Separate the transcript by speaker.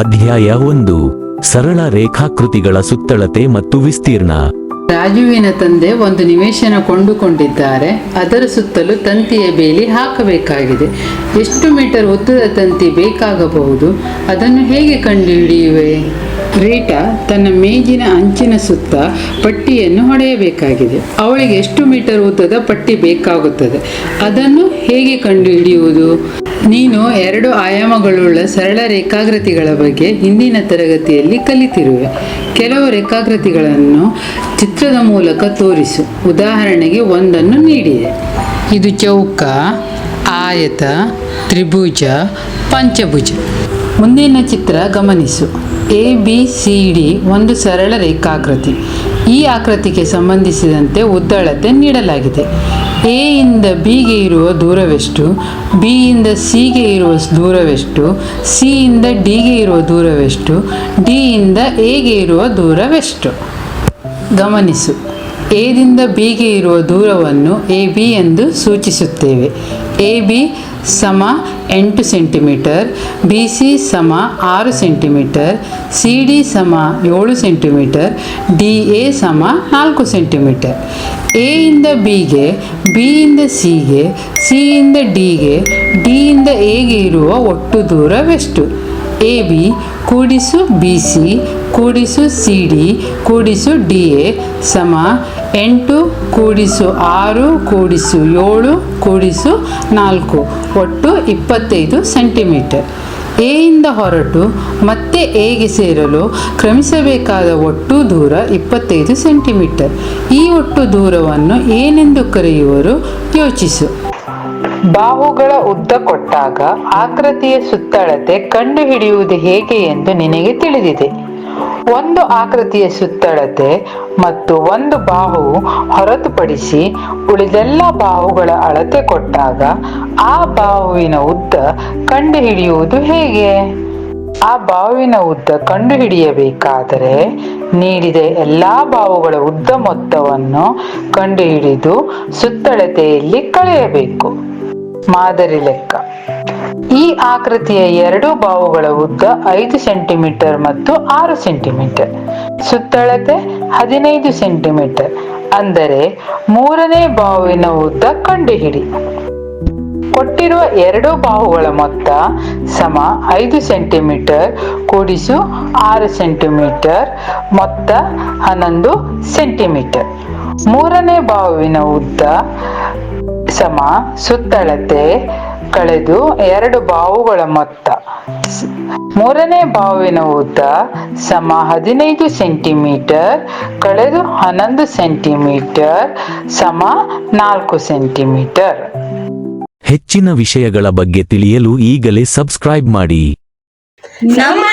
Speaker 1: ಅಧ್ಯಾಯ ಒಂದು. ಸರಳ ರೇಖಾಕೃತಿಗಳ ಸುತ್ತಳತೆ ಮತ್ತು ವಿಸ್ತೀರ್ಣ.
Speaker 2: ರಾಜುವಿನ ತಂದೆ ಒಂದು ನಿವೇಶನ ಕೊಂಡುಕೊಂಡಿದ್ದಾರೆ. ಅದರ ಸುತ್ತಲೂ ತಂತಿಯ ಬೇಲಿ ಹಾಕಬೇಕಾಗಿದೆ. ಎಷ್ಟು ಮೀಟರ್ ಉದ್ದದ ತಂತಿ ಬೇಕಾಗಬಹುದು? ಅದನ್ನು ಹೇಗೆ ಕಂಡುಹಿಡಿಯುವೆ? ರೀಟಾ ತನ್ನ ಮೇಜಿನ ಅಂಚಿನ ಸುತ್ತ ಪಟ್ಟಿಯನ್ನು ಹೊಡೆಯಬೇಕಾಗಿದೆ. ಅವಳಿಗೆ ಎಷ್ಟು ಮೀಟರ್ ಉದ್ದದ ಪಟ್ಟಿ ಬೇಕಾಗುತ್ತದೆ? ಅದನ್ನು ಹೇಗೆ ಕಂಡುಹಿಡಿಯುವುದು? ನೀನು ಎರಡು ಆಯಾಮಗಳುಳ್ಳ ಸರಳ ರೇಖಾಗ್ರತಿಗಳ ಬಗ್ಗೆ ಹಿಂದಿನ ತರಗತಿಯಲ್ಲಿ ಕಲಿತಿರುವೆ. ಕೆಲವು ರೇಖಾಗ್ರತಿಗಳನ್ನು ಚಿತ್ರದ ಮೂಲಕ ತೋರಿಸು. ಉದಾಹರಣೆಗೆ ಒಂದನ್ನು ನೀಡಿದೆ ಇದು ಚೌಕ, ಆಯತ, ತ್ರಿಭುಜ, ಪಂಚಭುಜ. ಮುಂದಿನ ಚಿತ್ರ ಗಮನಿಸು. ಎ ಬಿ ಸಿ ಡಿ ಒಂದು ಸರಳ ರೇಖಾಕೃತಿ. ಈ ಆಕೃತಿಗೆ ಸಂಬಂಧಿಸಿದಂತೆ ಉದ್ದಳತೆ ನೀಡಲಾಗಿದೆ. ಎ ಇಂದ ಬಿಗೆ ಇರುವ ದೂರವೆಷ್ಟು, ಬಿ ಇಂದ ಸಿಗೆ ಇರುವ ದೂರವೆಷ್ಟು, ಸಿ ಇಂದ ಡಿಗೆ ಇರುವ ದೂರವೆಷ್ಟು, ಡಿ ಇಂದ ಎಗೆ ಇರುವ ದೂರವೆಷ್ಟು. ಗಮನಿಸು. ಎದಿಂದ ಬಿಗೆ ಇರುವ ದೂರವನ್ನು ಎ ಬಿ ಎಂದು ಸೂಚಿಸುತ್ತೇವೆ. ಎ ಬಿ ಸಮ ಎಂಟು ಸೆಂಟಿಮೀಟರ್, ಬಿ ಸಿ ಸಮ ಆರು ಸೆಂಟಿಮೀಟರ್, ಸಿ ಡಿ ಸಮ ಏಳು ಸೆಂಟಿಮೀಟರ್, ಡಿ ಎ ಸಮ ನಾಲ್ಕು ಸೆಂಟಿಮೀಟರ್. ಎಯಿಂದ ಬಿಗೆ ಬಿ ಇಂದ ಸಿಗೆ ಸಿ ಇಂದ ಡಿಗೆ ಡಿ ಇಂದ ಎಗೆ ಇರುವ ಒಟ್ಟು ದೂರವೆಷ್ಟು? ಎ ಬಿ ಕೂಡಿಸು ಬಿ ಸಿ, ಕೂಡಿಸು ಸಿ ಡಿ, ಕೂಡಿಸು ಡಿ ಎ ಸಮ ಎಂಟು ಕೂಡಿಸು ಆರು ಕೂಡಿಸು ಏಳು ಕೂಡಿಸು ನಾಲ್ಕು ಒಟ್ಟು ಇಪ್ಪತ್ತೈದು ಸೆಂಟಿಮೀಟರ್. ಎಯಿಂದ ಹೊರಟು ಮತ್ತೆ ಎಗೆ ಸೇರಲು ಕ್ರಮಿಸಬೇಕಾದ ಒಟ್ಟು ದೂರ ಇಪ್ಪತ್ತೈದು ಸೆಂಟಿಮೀಟರ್. ಈ ಒಟ್ಟು ದೂರವನ್ನು ಏನೆಂದು ಕರೆಯುವರು? ಯೋಚಿಸು. ಬಾಹುಗಳ ಉದ್ದ ಕೊಟ್ಟಾಗ ಆಕೃತಿಯ ಸುತ್ತಳತೆ ಕಂಡುಹಿಡಿಯುವುದು ಹೇಗೆ ಎಂದು ನಿನಗೆ ತಿಳಿದಿದೆ. ಒಂದು ಆಕೃತಿಯ ಸುತ್ತಳತೆ ಮತ್ತು ಒಂದು ಬಾಹುವು ಹೊರತುಪಡಿಸಿ ಉಳಿದೆಲ್ಲ ಬಾಹುಗಳ ಅಳತೆ ಕೊಟ್ಟಾಗ ಆ ಬಾಹುವಿನ ಉದ್ದ ಕಂಡುಹಿಡಿಯುವುದು ಹೇಗೆ? ಆ ಬಾವಿನ ಉದ್ದ ಕಂಡುಹಿಡಿಯಬೇಕಾದರೆ ನೀಡಿದ ಎಲ್ಲಾ ಬಾವುಗಳ ಉದ್ದ ಮೊತ್ತವನ್ನು ಕಂಡುಹಿಡಿದು ಸುತ್ತಳತೆಯಲ್ಲಿ ಕಳೆಯಬೇಕು. ಮಾದರಿ ಲೆಕ್ಕ. ಈ ಆಕೃತಿಯ ಎರಡು ಬಾವುಗಳ ಉದ್ದ ಐದು ಸೆಂಟಿಮೀಟರ್ ಮತ್ತು ಆರು ಸೆಂಟಿಮೀಟರ್. ಸುತ್ತಳತೆ ಹದಿನೈದು ಸೆಂಟಿಮೀಟರ್. ಅಂದರೆ ಮೂರನೇ ಬಾವಿನ ಉದ್ದ ಕಂಡುಹಿಡಿ. ಕೊಟ್ಟಿರುವ ಎರಡು ಬಾಹುಗಳ ಮೊತ್ತ ಸಮ ಐದು ಸೆಂಟಿಮೀಟರ್ ಕೂಡಿಸು ಆರು ಸೆಂಟಿಮೀಟರ್ ಮೊತ್ತ ಹನ್ನೊಂದು ಸೆಂಟಿಮೀಟರ್. ಮೂರನೇ ಬಾಹುವಿನ ಉದ್ದ ಸಮ ಸುತ್ತಳತೆ ಕಳೆದು ಎರಡು ಬಾವುಗಳ ಮೊತ್ತ. ಮೂರನೇ ಬಾವಿನ ಉದ್ದ ಸಮ ಹದಿನೈದು ಸೆಂಟಿಮೀಟರ್ ಕಳೆದು ಹನ್ನೊಂದು ಸೆಂಟಿಮೀಟರ್ ಸಮ ನಾಲ್ಕು ಸೆಂಟಿಮೀಟರ್.
Speaker 1: ಹೆಚ್ಚಿನ ವಿಷಯಗಳ ಬಗ್ಗೆ ತಿಳಿಯಲು ಈಗಲೇ ಸಬ್ಸ್ಕ್ರೈಬ್ ಮಾಡಿ.
Speaker 3: ನಮ್ಮ